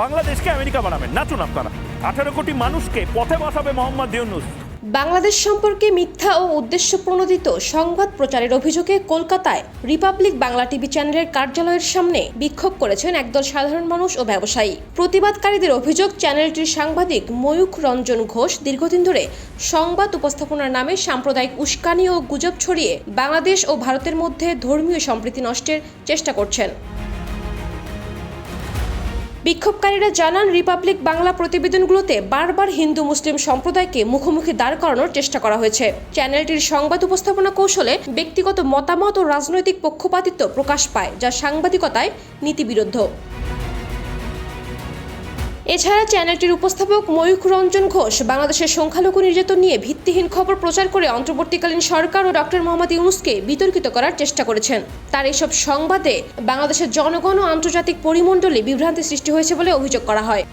বাংলাদেশকে আমেরিকা বানাবেন নাচুন আপনারা আঠারো কোটি মানুষকে পথে বসাবে মোহাম্মদ ইউনুস। বাংলাদেশ সম্পর্কে মিথ্যা ও উদ্দেশ্য প্রণোদিত সংবাদ প্রচারের অভিযোগে কলকাতায় রিপাবলিক বাংলা টিভি চ্যানেলের কার্যালয়ের সামনে বিক্ষোভ করেছেন একদল সাধারণ মানুষ ও ব্যবসায়ী। প্রতিবাদকারীদের অভিযোগ, চ্যানেলটির সাংবাদিক ময়ূখ রঞ্জন ঘোষ দীর্ঘদিন ধরে সংবাদ উপস্থাপনার নামে সাম্প্রদায়িক উস্কানি ও গুজব ছড়িয়ে বাংলাদেশ ও ভারতের মধ্যে ধর্মীয় সম্প্রীতি নষ্টের চেষ্টা করছেন। বিক্ষোভকারীরা জানান, রিপাবলিক বাংলা প্রতিবেদনগুলোতে বারবার হিন্দু মুসলিম সম্প্রদায়কে মুখোমুখি দাঁড় করানোর চেষ্টা করা হয়েছে। চ্যানেলটির সংবাদ উপস্থাপনা কৌশলে ব্যক্তিগত মতামত ও রাজনৈতিক পক্ষপাতিত্ব প্রকাশ পায়, যা সাংবাদিকতায় নীতিবিরুদ্ধ। এছাড়া চ্যানেলটির উপস্থাপক ময়ূখ রঞ্জন ঘোষ বাংলাদেশের সংখ্যালঘু নির্যাতন নিয়ে ভিত্তিহীন খবর প্রচার করে অন্তর্বর্তীকালীন সরকার ও ডক্টর মোহাম্মদ ইউনুসকে বিতর্কিত করার চেষ্টা করেছেন। তার এসব সংবাদে বাংলাদেশের জনগণ ও আন্তর্জাতিক পরিমণ্ডলে বিভ্রান্তি সৃষ্টি হয়েছে বলে অভিযোগ করা হয়।